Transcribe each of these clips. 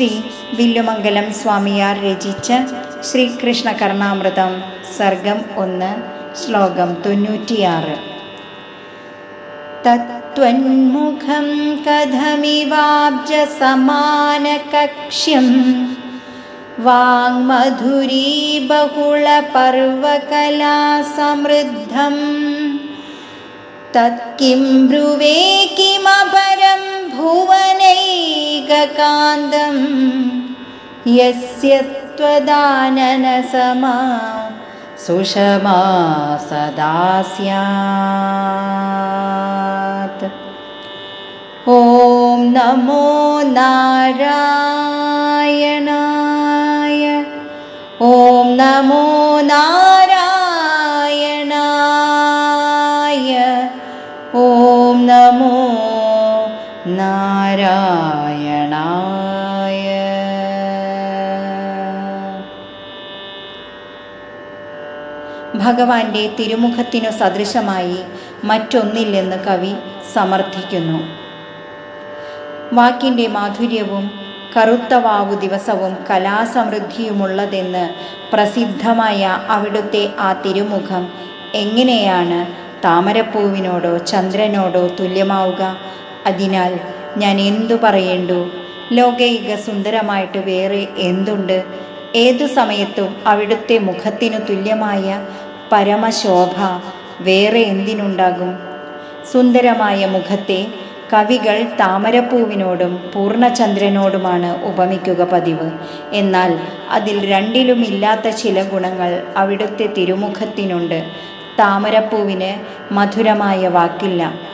ശ്രീ വില്ലുമംഗലം സ്വാമിയാർ രചിച്ച ശ്രീകൃഷ്ണ കർണാമൃതം സർഗം ഒന്ന് ശ്ലോകം തൊണ്ണൂറ്റിയാറ്. തത്വന്മുഖം കഥമിവാബ്ജസമാനകക്ഷ്യം വാങ്മധുരീ ബഹുളപർവകലാസമൃദ്ധം തത്കിം ബ്രുവേ കിമപരം कान्दं यस्य त्वदाननसमा सुषमा सदा स्यात्। ॐ नमो नारायणाय। ॐ नमो नारायण നാരായണായ. ഭഗവാന്റെ തിരുമുഖത്തിനു സദൃശമായി മറ്റൊന്നില്ലെന്ന് കവി സമർത്ഥിക്കുന്നു. വാക്കിന്റെ മാധുര്യവും കറുത്ത വാവു ദിവസവും കലാസമൃദ്ധിയുമുള്ളതെന്ന് പ്രസിദ്ധമായ അവിടുത്തെ ആ തിരുമുഖം എങ്ങനെയാണ് താമരപ്പൂവിനോടോ ചന്ദ്രനോടോ തുല്യമാവുക? അതിനാൽ ഞാൻ എന്തു പറയേണ്ടു? ലോകൈക സുന്ദരമായിട്ട് വേറെ എന്തുണ്ട്? ഏതു സമയത്തും അവിടുത്തെ മുഖത്തിനു തുല്യമായ പരമശോഭ വേറെ എന്തിനുണ്ടാകും? സുന്ദരമായ മുഖത്തെ കവികൾ താമരപ്പൂവിനോടും പൂർണചന്ദ്രനോടുമാണ് ഉപമിക്കുക പതിവ്. എന്നാൽ അതിൽ രണ്ടിലുമില്ലാത്ത ചില ഗുണങ്ങൾ അവിടുത്തെ തിരുമുഖത്തിനുണ്ട്. താമരപ്പൂവിന് മധുരമായ വാക്കില്ല.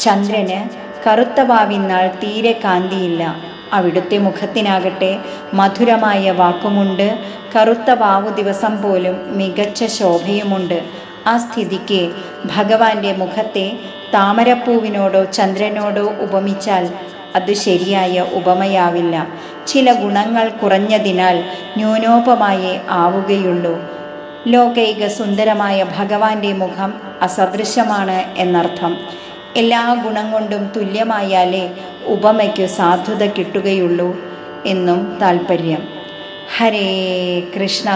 ചന്ദ്രന് കറുത്ത വാവിന്നാൽ തീരെ കാന്തിയില്ല. അവിടുത്തെ മുഖത്തിനാകട്ടെ മധുരമായ വാക്കുമുണ്ട്. കറുത്ത വാവു ദിവസം പോലും മികച്ച ശോഭയുമുണ്ട്. ആ സ്ഥിതിക്ക് ഭഗവാന്റെ മുഖത്തെ താമരപ്പൂവിനോടോ ചന്ദ്രനോടോ ഉപമിച്ചാൽ അത് ശരിയായ ഉപമയാവില്ല. ചില ഗുണങ്ങൾ കുറഞ്ഞതിനാൽ ന്യൂനോപമായേ ആവുകയുള്ളൂ. ലോകൈക സുന്ദരമായ ഭഗവാന്റെ മുഖം അസദൃശമാണ് എന്നർത്ഥം. എല്ലാ ഗുണം കൊണ്ടും തുല്യമായാലേ ഉപമയ്ക്കു സാധുത കിട്ടുകയുള്ളൂ എന്നും താൽപ്പര്യം ഹരേ കൃഷ്ണ.